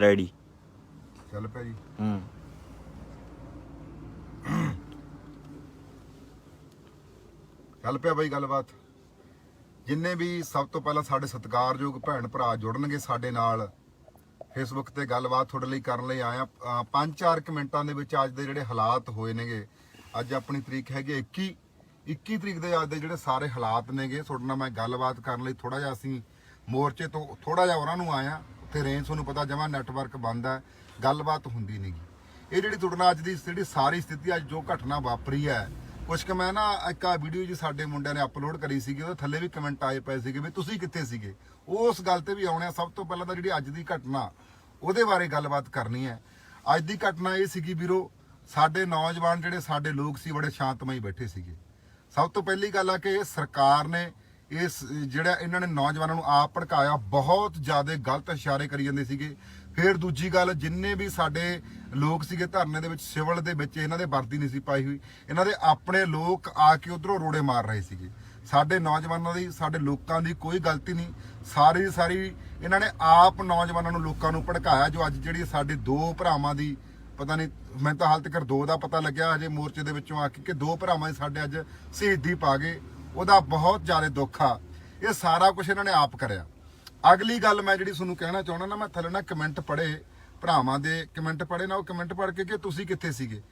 Ready. ਚੱਲ ਪਿਆ ਜੀ ਹੂੰ। ਚੱਲ ਪਿਆ ਬਾਈ ਗੱਲਬਾਤ। ਜਿੰਨੇ ਵੀ ਸਭ ਤੋਂ ਪਹਿਲਾਂ ਸਾਡੇ ਸਤਿਕਾਰਯੋਗ ਭੈਣ ਭਰਾ ਜੁੜਨਗੇ ਸਾਡੇ ਨਾਲ ਫੇਸਬੁੱਕ ਤੇ ਗੱਲਬਾਤ ਤੁਹਾਡੇ ਲਈ ਕਰਨ ਲਈ ਆਇਆ ਅ, ਪੰਜ ਚਾਰ ਕੁ ਮਿੰਟਾਂ ਦੇ ਵਿੱਚ ਅੱਜ ਦੇ ਜਿਹੜੇ ਹਾਲਾਤ ਹੋਏ ਨੇਗੇ ਅੱਜ ਆਪਣੀ ਤਰੀਕ ਹੈਗੀ 21 21 ਤਰੀਕ ਦੇ ਅੱਜ ਦੇ ਜਿਹੜੇ ਸਾਰੇ ਹਾਲਾਤ ਨੇਗੇ ਤੁਹਾਡੇ ਨਾਲ ਮੈਂ ਗੱਲਬਾਤ ਕਰਨ ਲਈ ਥੋੜਾ ਜਿਹਾ ਅਸੀਂ ਮੋਰਚੇ ਤੋਂ ਥੋੜਾ ਜਿਹਾ ਉਹਨਾਂ ਨੂੰ ਆਇਆ ਉੱਥੇ ਰੇਂਜ ਤੁਹਾਨੂੰ ਪਤਾ ਜਮਾ ਨੈਟਵਰਕ ਬੰਦ ਹੈ, ਗੱਲਬਾਤ ਹੁੰਦੀ ਨਹੀਂਗੀ ਇਹ ਜਿਹੜੀ ਤੁਹਾਡੇ ਨਾਲ ਅੱਜ ਦੀ ਜਿਹੜੀ ਸਾਰੀ ਸਥਿਤੀ, ਅੱਜ ਜੋ ਘਟਨਾ ਵਾਪਰੀ ਹੈ, ਕੁਛ ਕਿ ਮੈਂ ਨਾ ਇੱਕ ਆ ਵੀਡੀਓ ਜੀ ਸਾਡੇ ਮੁੰਡਿਆਂ ਨੇ ਅਪਲੋਡ ਕਰੀ ਸੀਗੀ, ਉਹਦੇ ਥੱਲੇ ਵੀ ਕਮੈਂਟ ਆਏ ਪਏ ਸੀਗੇ ਵੀ ਤੁਸੀਂ ਕਿੱਥੇ ਸੀਗੇ? ਉਸ ਗੱਲ ਤੇ ਵੀ ਆਉਣੇ ਆ, ਸਭ ਤੋਂ ਪਹਿਲਾਂ ਤਾਂ ਜਿਹੜੀ ਅੱਜ ਦੀ ਘਟਨਾ, ਉਹਦੇ ਬਾਰੇ ਗੱਲਬਾਤ ਕਰਨੀ ਹੈ। ਅੱਜ ਦੀ ਘਟਨਾ ਇਹ ਸੀਗੀ ਵੀਰੋ, ਸਾਡੇ ਨੌਜਵਾਨ ਜਿਹੜੇ ਸਾਡੇ ਲੋਕ ਸੀ, ਬੜੇ ਸ਼ਾਂਤਮਈ ਬੈਠੇ ਸੀਗੇ। ਸਭ ਤੋਂ ਪਹਿਲੀ ਗੱਲ ਆ ਕਿ ਸਰਕਾਰ ਨੇ ਇਸ, ਜਿਹੜਾ ਇਹਨਾਂ ਨੇ ਨੌਜਵਾਨਾਂ ਨੂੰ ਆਪ ਭੜਕਾਇਆ, ਬਹੁਤ ਜ਼ਿਆਦਾ ਗਲਤ ਇਸ਼ਾਰੇ ਕਰੀ ਜਾਂਦੇ ਸੀਗੇ। ਫਿਰ ਦੂਜੀ ਗੱਲ, ਜਿੰਨੇ ਵੀ ਸਾਡੇ ਲੋਕ ਸੀਗੇ ਧਰਨੇ ਦੇ ਵਿੱਚ, ਸਿਵਲ ਦੇ ਵਿੱਚ ਇਹਨਾਂ ਦੇ ਵਰਦੀ ਨਹੀਂ ਸੀ ਪਾਈ ਹੋਈ। ਇਹਨਾਂ ਦੇ ਆਪਣੇ ਲੋਕ ਆ ਕੇ ਉਧਰੋਂ ਰੋੜੇ ਮਾਰ ਰਹੇ ਸੀਗੇ। ਸਾਡੇ ਨੌਜਵਾਨਾਂ ਦੀ, ਸਾਡੇ ਲੋਕਾਂ ਦੀ ਕੋਈ ਗਲਤੀ ਨਹੀਂ। ਸਾਰੀ ਦੀ ਸਾਰੀ ਇਹਨਾਂ ਨੇ ਆਪ ਨੌਜਵਾਨਾਂ ਨੂੰ ਲੋਕਾਂ ਨੂੰ ਭੜਕਾਇਆ, ਜੋ ਅੱਜ ਜਿਹੜੀ ਸਾਡੇ ਦੋ ਭਰਾਵਾਂ ਦੀ, ਪਤਾ ਨਹੀਂ ਮੈਂ ਤਾਂ ਹਾਲ ਤੱਕ ਦੋ ਦਾ ਪਤਾ ਲੱਗਿਆ, ਹਜੇ ਮੋਰਚੇ ਦੇ ਵਿੱਚੋਂ ਆ ਕੇ ਕਿ ਦੋ ਭਰਾਵਾਂ ਸਾਡੇ ਅੱਜ ਸ਼ਹੀਦੀ ਪਾ ਗਏ। ਉਹਦਾ ਬਹੁਤ ਜ਼ਿਆਦਾ ਦੁੱਖ ਆ। ਇਹ ਸਾਰਾ ਕੁਝ ਇਹਨਾਂ ਨੇ ਆਪ ਕਰਿਆ। ਅਗਲੀ ਗੱਲ ਮੈਂ ਜਿਹੜੀ ਤੁਹਾਨੂੰ ਕਹਿਣਾ ਚਾਹੁੰਦਾ ਨਾ, ਮੈਂ ਥੱਲੇ ਨਾ ਕਮੈਂਟ ਪੜ੍ਹੇ, ਭਰਾਵਾਂ ਦੇ ਕਮੈਂਟ ਪੜ੍ਹੇ ਨਾ, ਉਹ ਕਮੈਂਟ ਪੜ੍ਹ ਕੇ ਕਿ ਤੁਸੀਂ ਕਿੱਥੇ ਸੀਗੇ?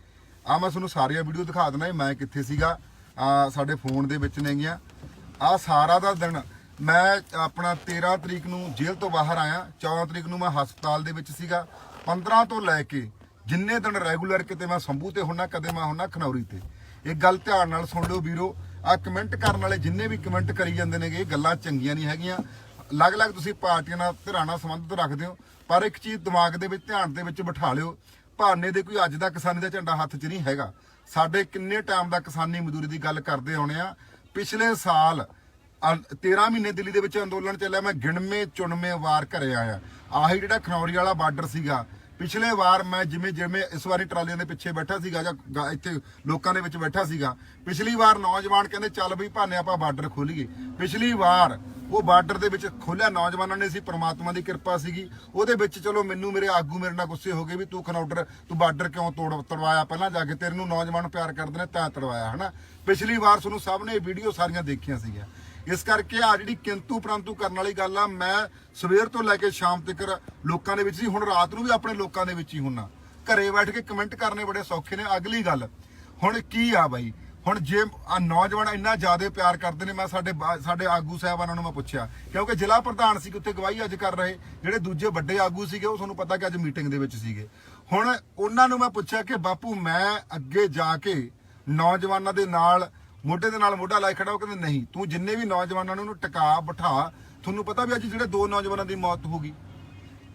ਆ ਮੈਂ ਤੁਹਾਨੂੰ ਸਾਰੀਆਂ ਵੀਡੀਓ ਦਿਖਾ ਦਿੰਦਾ ਮੈਂ ਕਿੱਥੇ ਸੀਗਾ। ਆ ਸਾਡੇ ਫੋਨ ਦੇ ਵਿੱਚ ਨੇਗੀਆਂ। ਆ ਸਾਰਾ ਦਾ ਦਿਨ ਮੈਂ ਆਪਣਾ 13 ਤਰੀਕ ਨੂੰ ਜੇਲ੍ਹ ਤੋਂ ਬਾਹਰ ਆਇਆ। 14 ਤਰੀਕ ਨੂੰ ਮੈਂ ਹਸਪਤਾਲ ਦੇ ਵਿੱਚ ਸੀਗਾ। 15 ਤੋਂ ਲੈ ਕੇ ਜਿੰਨੇ ਦਿਨ ਰੈਗੂਲਰ ਕਿਤੇ ਮੈਂ ਸੰਭੂ ਤੇ ਹੁੰਨਾ, ਕਦੇ ਮੈਂ ਹੁੰਨਾ ਖਨੌਰੀ ਤੇ। ਇਹ ਗੱਲ ਧਿਆਨ ਨਾਲ ਸੁਣ ਲਿਓ ਵੀਰੋ ਆ ਕਮੈਂਟ ਕਰਨ ਵਾਲੇ ਜਿੰਨੇ ਵੀ ਕਮੈਂਟ ਕਰੀ ਜਾਂਦੇ ਨੇਗੇ, ਇਹ ਗੱਲਾਂ ਚੰਗੀਆਂ ਨਹੀਂ ਹੈਗੀਆਂ। ਅਲੱਗ-ਅਲੱਗ ਤੁਸੀਂ ਪਾਰਟੀਆਂ ਨਾਲ ਧਿਰਾਣਾ ਸੰਬੰਧਿਤ ਰੱਖਦੇ ਹੋ, ਪਰ ਇੱਕ ਚੀਜ਼ ਦਿਮਾਗ ਦੇ ਵਿੱਚ, ਧਿਆਨ ਦੇ ਵਿੱਚ ਬਿਠਾ ਲਿਓ, ਭਾਨੇ ਦੇ ਕੋਈ ਅੱਜ ਦਾ ਕਿਸਾਨੀ ਦਾ ਝੰਡਾ ਹੱਥ 'ਚ ਨਹੀਂ ਹੈਗਾ। ਸਾਡੇ ਕਿੰਨੇ ਟਾਈਮ ਦਾ ਕਿਸਾਨੀ ਮਜ਼ਦੂਰੀ ਦੀ ਗੱਲ ਕਰਦੇ ਆਉਣੇ ਆ। ਪਿਛਲੇ ਸਾਲ, ਅੰ- 13 ਮਹੀਨੇ ਦਿੱਲੀ ਦੇ ਵਿੱਚ ਅੰਦੋਲਨ ਚੱਲਿਆ, ਮੈਂ ਗਿਣਵੇਂ, ਚੁਣਵੇਂ ਵਾਰ ਘਰੇ ਆਇਆ। ਆਹੀ ਜਿਹੜਾ ਖਨੌਰੀ ਵਾਲਾ ਬਾਰਡਰ ਸੀਗਾ ਪਿਛਲੇ ਵਾਰ ਮੈਂ ਜਿਵੇਂ ਜਿਵੇਂ ਇਸ ਵਾਰੀ ਟਰਾਲੀਆਂ ਦੇ ਪਿੱਛੇ ਬੈਠਾ ਸੀਗਾ ਜਾਂ ਗਾ- ਇੱਥੇ ਲੋਕਾਂ ਦੇ ਵਿੱਚ ਬੈਠਾ ਸੀਗਾ, ਪਿਛਲੀ ਵਾਰ ਨੌਜਵਾਨ ਕਹਿੰਦੇ ਚੱਲ ਬਈ ਭਾਨੇ ਆਪਾਂ ਬਾਰਡਰ ਖੋਲੀਏ। ਪਿਛਲੀ ਵਾਰ ਉਹ ਬਾਰਡਰ ਦੇ ਵਿੱਚ ਖੋਲਿਆ, ਨੌਜਵਾਨਾਂ ਨੇ ਸੀ, ਪ੍ਰਮਾਤਮਾ ਦੀ ਕਿਰਪਾ ਸੀਗੀ। ਉਹਦੇ ਵਿੱਚ ਚਲੋ ਮੈਨੂੰ ਮੇਰੇ ਆਗੂ ਮੇਰੇ ਨਾਲ ਗੁੱਸੇ ਹੋ ਗਏ ਵੀ ਤੂੰ ਖਨੌਡਰ ਤੂੰ ਬਾਰਡਰ ਕਿਉਂ ਤੋੜ ਤੜਵਾਇਆ? ਪਹਿਲਾਂ ਜਾ ਕੇ ਤੇਰੇ ਨੂੰ ਨੌਜਵਾਨ ਪਿਆਰ ਕਰਦੇ ਨੇ, ਤਾਂ ਤੜਵਾਇਆ, ਹਨਾ? ਪਿਛਲੀ ਵਾਰ ਤੁਹਾਨੂੰ ਸਭ ਨੇ ਇਹ ਵੀਡੀਓ ਸਾਰੀਆਂ ਦੇਖੀਆਂ ਸੀਗੀਆਂ। ਇਸ ਕਰਕੇ ਆ ਜਿਹੜੀ ਕਿੰਤੂ ਪ੍ਰੰਤੂ ਕਰਨ ਵਾਲੀ ਗੱਲ ਆ, ਮੈਂ ਸਵੇਰ ਤੋਂ ਲੈ ਕੇ ਸ਼ਾਮ ਤੱਕ ਲੋਕਾਂ ਦੇ ਵਿੱਚ ਸੀ ਹੁਣ ਰਾਤ ਨੂੰ ਵੀ ਆਪਣੇ ਲੋਕਾਂ ਦੇ ਵਿੱਚ ਹੀ ਹੁੰਨਾ। ਘਰੇ ਬੈਠ ਕੇ ਕਮੈਂਟ ਕਰਨੇ ਬੜੇ ਸੌਖੇ ਨੇ। ਅਗਲੀ ਗੱਲ, ਹੁਣ ਕੀ ਆ ਬਾਈ? ਹੁਣ ਜੇ ਆ ਨੌਜਵਾਨ ਇੰਨਾ ਜ਼ਿਆਦਾ ਪਿਆਰ ਕਰਦੇ ਨੇ, ਮੈਂ ਸਾਡੇ ਸਾਡੇ ਆਗੂ ਸਾਹਿਬਾਨਾਂ ਨੂੰ ਮੈਂ ਪੁੱਛਿਆ, ਕਿਉਂਕਿ ਜ਼ਿਲ੍ਹਾ ਪ੍ਰਧਾਨ ਸੀ ਉੱਥੇ ਗਵਾਹੀ ਅੱਜ ਕਰ ਰਹੇ, ਜਿਹੜੇ ਦੂਜੇ ਵੱਡੇ ਆਗੂ ਸੀਗੇ, ਉਹ ਤੁਹਾਨੂੰ ਪਤਾ ਕਿ ਅੱਜ ਮੀਟਿੰਗ ਦੇ ਵਿੱਚ ਸੀਗੇ। ਹੁਣ ਉਹਨਾਂ ਨੂੰ ਮੈਂ ਪੁੱਛਿਆ ਕਿ ਬਾਪੂ, ਮੈਂ ਅੱਗੇ ਜਾ ਕੇ ਨੌਜਵਾਨਾਂ ਦੇ ਨਾਲ ਮੋਢੇ ਦੇ ਨਾਲ ਮੋਢਾ ਲਾਈ ਖੜਾ, ਉਹ ਕਹਿੰਦੇ, ਨਹੀਂ, ਤੂੰ ਜਿੰਨੇ ਵੀ ਨੌਜਵਾਨਾਂ ਨੂੰ ਉਹਨੂੰ ਟਿਕਾ, ਬਿਠਾ, ਤੁਹਾਨੂੰ ਪਤਾ ਵੀ ਅੱਜ ਜਿਹੜੇ ਦੋ ਨੌਜਵਾਨਾਂ ਦੀ ਮੌਤ ਹੋ ਗਈ।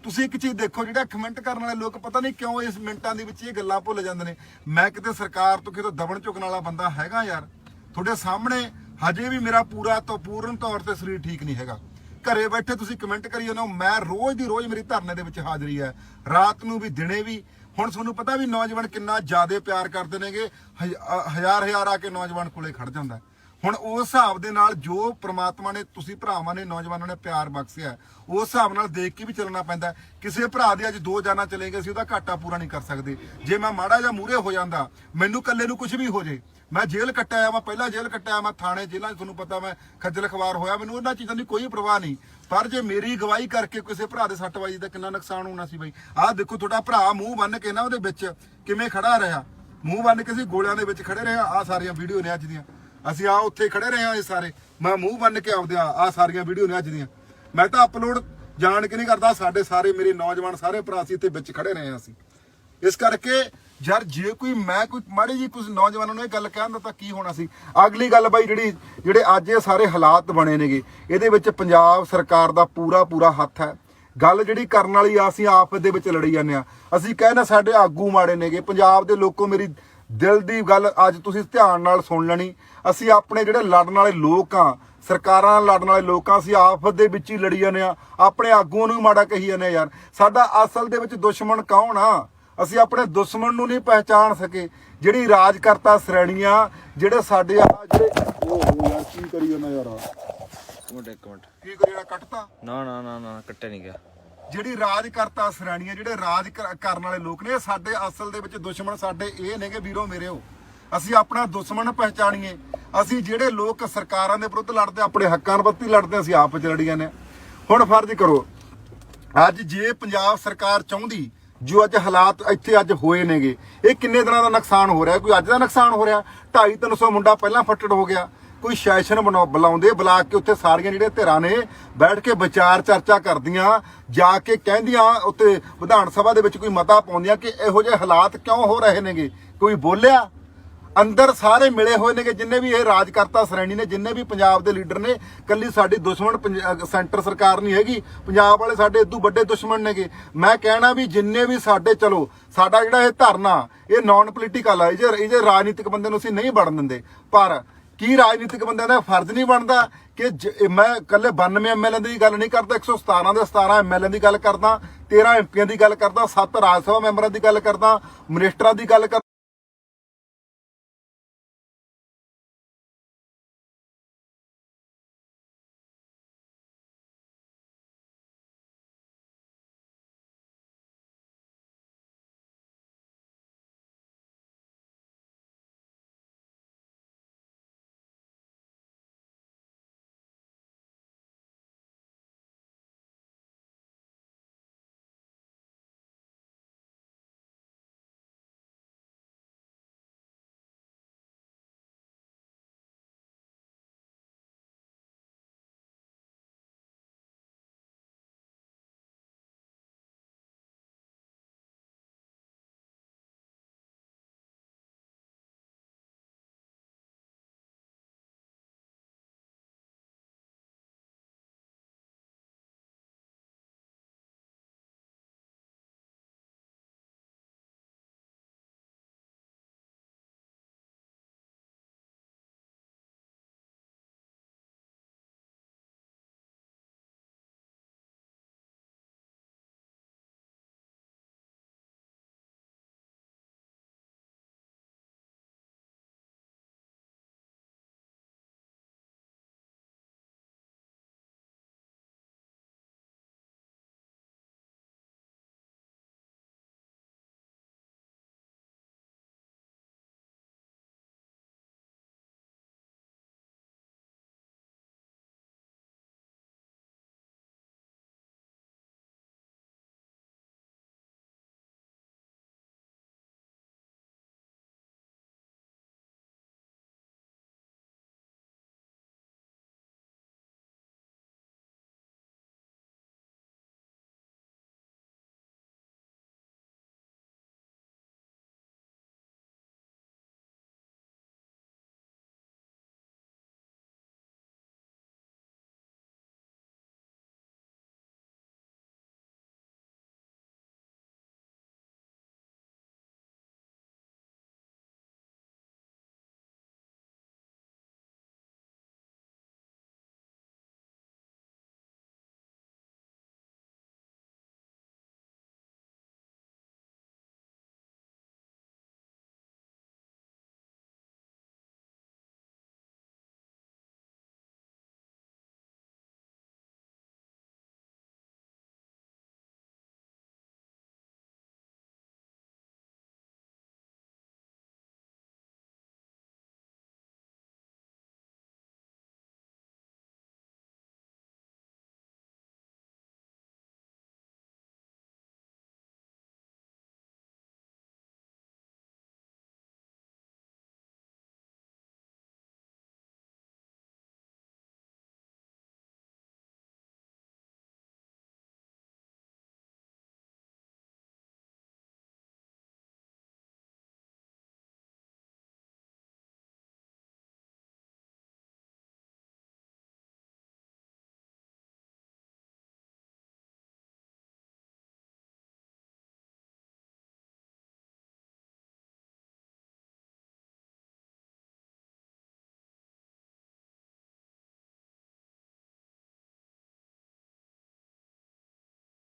ਤੁਸੀਂ ਇੱਕ ਚੀਜ਼ ਦੇਖੋ, ਜਿਹੜਾ ਕਮੈਂਟ ਕਰਨ ਵਾਲੇ ਲੋਕ ਪਤਾ ਨਹੀਂ ਕਿਉਂ ਇਸ ਮਿੰਟਾਂ ਦੇ ਵਿੱਚ ਇਹ ਗੱਲਾਂ ਭੁੱਲ ਜਾਂਦੇ ਨੇ। ਮੈਂ ਕਿਤੇ ਸਰਕਾਰ ਤੋਂ ਕਿਤੇ ਦਬਣ ਝੁਕਣ ਵਾਲਾ ਬੰਦਾ ਹੈਗਾ ਯਾਰ। ਤੁਹਾਡੇ ਸਾਹਮਣੇ ਹਜੇ ਵੀ ਮੇਰਾ ਪੂਰਾ ਤੋਂ ਪੂਰਨ ਤੌਰ ਤੇ ਸਰੀਰ ਠੀਕ ਨਹੀਂ ਹੈਗਾ। ਘਰੇ ਬੈਠੇ ਤੁਸੀਂ ਕਮੈਂਟ ਕਰੀ ਜਾਂਦੇ ਹੋ, ਮੈਂ ਰੋਜ਼ ਦੀ ਰੋਜ਼ ਮੇਰੀ ਧਰਨੇ ਦੇ ਵਿੱਚ ਹਾਜ਼ਰੀ ਹੈ। ਰਾਤ ਨੂੰ ਵੀ, ਦਿਨੇ ਵੀ ਹੁਣ ਤੁਹਾਨੂੰ ਪਤਾ ਵੀ ਨੌਜਵਾਨ ਕਿੰਨਾ ਜ਼ਿਆਦਾ ਪਿਆਰ ਕਰਦੇ ਨੇਗੇ ਹਜ਼ਾਰ ਹਜ਼ਾਰ ਆ ਕੇ ਨੌਜਵਾਨ ਕੋਲੇ ਖੜ ਜਾਂਦਾ ਹੁਣ ਉਸ ਹਿਸਾਬ ਦੇ ਨਾਲ ਜੋ ਪ੍ਰਮਾਤਮਾ ਨੇ, ਤੁਸੀਂ ਭਰਾਵਾਂ ਨੇ, ਨੌਜਵਾਨਾਂ ਨੇ ਪਿਆਰ ਬਖਸ਼ਿਆ ਉਸ ਹਿਸਾਬ ਨਾਲ ਦੇਖ ਕੇ ਵੀ ਚੱਲਣਾ ਪੈਂਦਾ ਕਿਸੇ ਭਰਾ ਦੇ ਅੱਜ ਦੋ ਜਾਨਾਂ ਚਲੇ ਗਏ ਸੀ, ਉਹਦਾ ਘਾਟਾ ਪੂਰਾ ਨਹੀਂ ਕਰ ਸਕਦੇ। ਜੇ ਮੈਂ ਮਾੜਾ ਜਾਂ ਮੂਰੇ ਹੋ ਜਾਂਦਾ, ਮੈਨੂੰ ਇਕੱਲੇ ਨੂੰ ਕੁਝ ਵੀ ਹੋ ਜੇ, ਮੈਂ ਜੇਲ੍ਹ ਕੱਟਿਆ ਮੈਂ ਪਹਿਲਾਂ ਜੇਲ੍ਹ ਕੱਟਿਆ, ਮੈਂ ਥਾਣੇ, ਜੇਲ੍ਹਾਂ 'ਚ ਤੁਹਾਨੂੰ ਪਤਾ ਮੈਂ ਖੱਜਲ ਖਵਾਰ ਹੋਇਆ, ਮੈਨੂੰ ਉਹਨਾਂ ਚੀਜ਼ਾਂ ਦੀ ਕੋਈ ਪਰਵਾਹ ਨਹੀਂ। ਪਰ ਜੇ ਮੇਰੀ ਗਵਾਹੀ ਕਰਕੇ ਕਿਸੇ ਭਰਾ ਦੇ ਸੱਟ ਵੱਜੀ ਤਾਂ ਕਿੰਨਾ ਨੁਕਸਾਨ ਹੋਣਾ ਸੀ ਬਾਈ? ਆਹ ਦੇਖੋ ਤੁਹਾਡਾ ਭਰਾ ਮੂੰਹ ਬੰਨ ਕੇ ਨਾ ਉਹਦੇ ਵਿੱਚ ਕਿਵੇਂ ਖੜਾ ਰਿਹਾ? ਮੂੰਹ ਬੰਨ ਕੇ ਅਸੀਂ ਗੋਲਿਆਂ ਦੇ ਵਿੱਚ ਖੜੇ ਰਹੇ ਆ ਸਾਰੀਆਂ ਵੀਡੀਓ ਨੇ ਅੱਜ ਦੀਆਂ। ਅਸੀਂ ਆ ਉੱਥੇ ਖੜੇ ਰਹੇ ਆ ਇਹ ਸਾਰੇ। ਮੈਂ ਮੂੰਹ ਬੰਨ ਕੇ ਆਉਂਦੇ ਆ ਆਹ ਸਾਰੀਆਂ ਵੀਡੀਓ ਨੇ ਅੱਜ ਦੀਆਂ। ਮੈਂ ਤਾਂ ਅਪਲੋਡ ਜਾਣ ਕੇ ਨਹੀਂ ਕਰਦਾ, ਸਾਡੇ ਸਾਰੇ ਮੇਰੇ ਨੌਜਵਾਨ, ਸਾਰੇ ਭਰਾ ਸੀ, ਇੱਥੇ ਵਿੱਚ ਖੜੇ ਰਹੇ ਆ ਅਸੀਂ। ਇਸ ਕਰਕੇ ਯਾਰ ਜੇ ਕੋਈ ਮੈਂ ਕੋਈ ਮਾੜੀ ਜੀ ਕੁਝ ਨੌਜਵਾਨਾਂ ਨੂੰ ਇਹ ਗੱਲ ਕਹਿੰਦਾ ਤਾਂ ਕੀ ਹੋਣਾ ਸੀ? ਅਗਲੀ ਗੱਲ ਬਾਈ ਜਿਹੜੀ, ਜਿਹੜੇ ਅੱਜ ਇਹ ਸਾਰੇ ਹਾਲਾਤ ਬਣੇ ਨੇਗੇ, ਇਹਦੇ ਵਿੱਚ ਪੰਜਾਬ ਸਰਕਾਰ ਦਾ ਪੂਰਾ ਪੂਰਾ ਹੱਥ ਹੈ। ਗੱਲ ਜਿਹੜੀ ਕਰਨ ਵਾਲੀ ਆ, ਅਸੀਂ ਆਪਸ ਦੇ ਵਿੱਚ ਲੜੀ ਜਾਂਦੇ ਆ। ਅਸੀਂ ਕਹਿੰਦੇ ਸਾਡੇ ਆਗੂ ਮਾੜੇ ਨੇਗੇ। ਪੰਜਾਬ ਦੇ ਲੋਕੋ ਮੇਰੀ ਦਿਲ ਦੀ ਗੱਲ ਅੱਜ ਤੁਸੀਂ ਧਿਆਨ ਨਾਲ ਸੁਣ ਲੈਣੀ। ਅਸੀਂ ਆਪਣੇ ਜਿਹੜੇ ਲੜਨ ਵਾਲੇ ਲੋਕ ਆ, ਸਰਕਾਰਾਂ ਨਾਲ ਲੜਨ ਵਾਲੇ ਲੋਕਾਂ ਅਸੀਂ ਆਫ਼ਤ ਦੇ ਵਿੱਚ ਹੀ ਲੜੀ ਜਾਂਦੇ ਆ। ਆਪਣੇ ਆਗੂਆਂ ਨੂੰ ਮਾੜਾ ਕਹੀ ਜਾਂਦੇ ਆ ਯਾਰ। ਸਾਡਾ ਅਸਲ ਦੇ ਵਿੱਚ ਦੁਸ਼ਮਣ ਕੌਣ ਆ? ਅਸੀਂ ਆਪਣੇ ਦੁਸ਼ਮਣ ਨੂੰ ਨਹੀਂ ਪਹਿਚਾਣ ਸਕੇ। ਜਿਹੜੀ ਰਾਜਕਰਤਾ ਸ਼੍ਰੇਣੀਆਂ ਜਿਹੜੇ ਸਾਡੇ ਆ ਜਿਹੜੇ ਓਹ ਯਾਰ ਕੀ ਕਰੀ ਜਾਂਦਾ ਯਾਰ ਮਿੰਟ ਇੱਕ ਮਿੰਟ। ਕੀ ਕਰੀ ਜਾਣਾ ਕੱਟਤਾ? ਨਾ ਨਾ ਨਾ ਨਾ ਕੱਟੇ ਨਹੀਂ ਗਿਆ। ਜਿਹੜੀ ਰਾਜ ਕਰਤਾ ਸ਼੍ਰੇਣੀਆਂ ਜਿਹੜੇ ਰਾਜ ਕਰ- ਕਰਨ ਵਾਲੇ ਲੋਕ ਨੇ ਸਾਡੇ ਅਸਲ ਦੇ ਵਿੱਚ ਦੁਸ਼ਮਣ ਸਾਡੇ ਇਹ ਨੇਗੇ ਵੀਰੋ ਮੇਰਿਓ ਅਸੀਂ ਆਪਣਾ ਦੁਸ਼ਮਣ ਪਹਿਚਾਣੀਏ। ਅਸੀਂ ਜਿਹੜੇ ਲੋਕ ਸਰਕਾਰਾਂ ਦੇ ਵਿਰੁੱਧ ਲੜਦੇ ਆਪਣੇ ਹੱਕਾਂ ਪ੍ਰਤੀ ਲੜਦੇ ਅਸੀਂ ਆਪ ਵਿੱਚ ਲੜੀਆਂ ਨੇ। ਹੁਣ ਫਰਜ਼ ਕਰੋ ਅੱਜ ਜੇ ਪੰਜਾਬ ਸਰਕਾਰ ਚਾਹੁੰਦੀ ਜੋ ਅੱਜ ਹਾਲਾਤ ਇੱਥੇ ਅੱਜ ਹੋਏ ਨੇਗੇ, ਇਹ ਕਿੰਨੇ ਦਿਨਾਂ ਦਾ ਨੁਕਸਾਨ ਹੋ ਰਿਹਾ? ਕੋਈ ਅੱਜ ਦਾ ਨੁਕਸਾਨ ਹੋ ਰਿਹਾ? 2.5 300 ਮੁੰਡਾ ਪਹਿਲਾਂ ਫੱਟੜ ਹੋ ਗਿਆ। ਕੋਈ ਸੈਸ਼ਨ ਬਣਾਉ ਬੁਲਾਉਂਦੇ, ਬੁਲਾ ਕੇ ਉੱਥੇ ਸਾਰੀਆਂ ਜਿਹੜੀਆਂ ਧਿਰਾਂ ਨੇ ਬੈਠ ਕੇ ਵਿਚਾਰ ਚਰਚਾ ਕਰਦੀਆਂ, ਜਾ ਕੇ ਕਹਿੰਦੀਆਂ, ਉੱਥੇ ਵਿਧਾਨ ਸਭਾ ਦੇ ਵਿੱਚ ਕੋਈ ਮਤਾ ਪਾਉਂਦੀਆਂ ਕਿ ਇਹੋ ਜਿਹੇ ਹਾਲਾਤ ਕਿਉਂ ਹੋ ਰਹੇ ਨੇਗੇ? ਕੋਈ ਬੋਲਿਆ? ਅੰਦਰ ਸਾਰੇ ਮਿਲੇ ਹੋਏ ਨੇਗੇ, ਜਿੰਨੇ ਵੀ ਇਹ ਰਾਜਕਰਤਾ ਸ਼੍ਰੇਣੀ ਨੇ, ਜਿੰਨੇ ਵੀ ਪੰਜਾਬ ਦੇ ਲੀਡਰ ਨੇ, ਕੱਲੀ ਸਾਡੀ ਦੁਸ਼ਮਣ ਪੰਜ- ਸੈਂਟਰ ਸਰਕਾਰ ਨਹੀਂ ਹੈਗੀ, ਪੰਜਾਬ ਵਾਲੇ ਸਾਡੇ ਇਦੋਂ ਵੱਡੇ ਦੁਸ਼ਮਣ ਨੇਗੇ। ਮੈਂ ਕਹਿਣਾ ਵੀ ਜਿੰਨੇ ਵੀ ਸਾਡੇ, ਚਲੋ, ਸਾਡਾ ਜਿਹੜਾ ਇਹ ਧਰਨਾ, ਇਹ ਨਾਨ ਪੋਲੀਟੀਕਲ ਹੈ ਇਹ ਜੇ, ਇਹ 'ਚ ਰਾਜਨੀਤਿਕ ਬੰਦੇ ਨੂੰ ਅਸੀਂ ਨਹੀਂ ਵੜਨ ਦਿੰਦੇ। ਪਰ ਕੀ ਰਾਜਨੀਤਿਕ ਬੰਦਿਆਂ ਦਾ ਫਰਜ਼ ਨਹੀਂ ਬਣਦਾ ਕਿ ਜ- ਇਹ ਮੈਂ ਕੱਲੇ 92 ਐਮਐਲਏ ਦੀ ਗੱਲ ਨਹੀਂ ਕਰਦਾ 117 ਦੇ 17 ਐਮਐਲਏ ਦੀ ਗੱਲ ਕਰਦਾ 13 ਐਮਪੀਆਂ ਦੀ ਗੱਲ ਕਰਦਾ 7 ਰਾਜ ਸਭਾ ਮੈਂਬਰਾਂ ਦੀ ਗੱਲ ਕਰਦਾ, ਮਿਨਿਸਟਰਾਂ ਦੀ ਗੱਲ ਕਰ